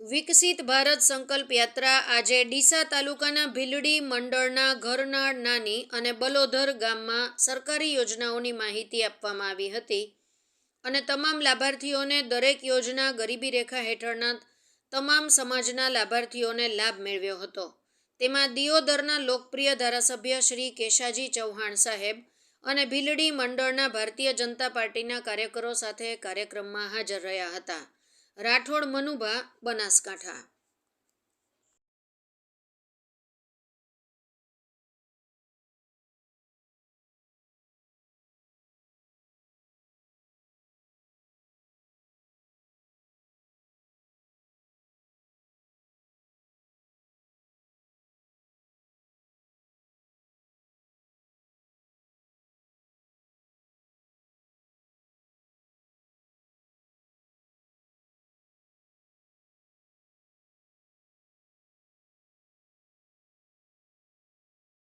વિકસિત ભારત સંકલ્પ યાત્રા આજે ડીસા તાલુકાના ભીલડી મંડળના ઘરનાળ નાની અને બલોધર ગામમાં સરકારી યોજનાઓની માહિતી આપવામાં આવી હતી અને તમામ લાભાર્થીઓને દરેક યોજના ગરીબી રેખા હેઠળના તમામ સમાજના લાભાર્થીઓને લાભ મેળવ્યો હતો. તેમાં દિયોદરના લોકપ્રિય ધારાસભ્ય શ્રી કેશાજી ચૌહાણ સાહેબ અને ભીલડી મંડળના ભારતીય જનતા પાર્ટીના કાર્યકરો સાથે કાર્યક્રમમાં હાજર રહ્યા હતા. રાઠોડ મનુભા બનાસકાંઠા.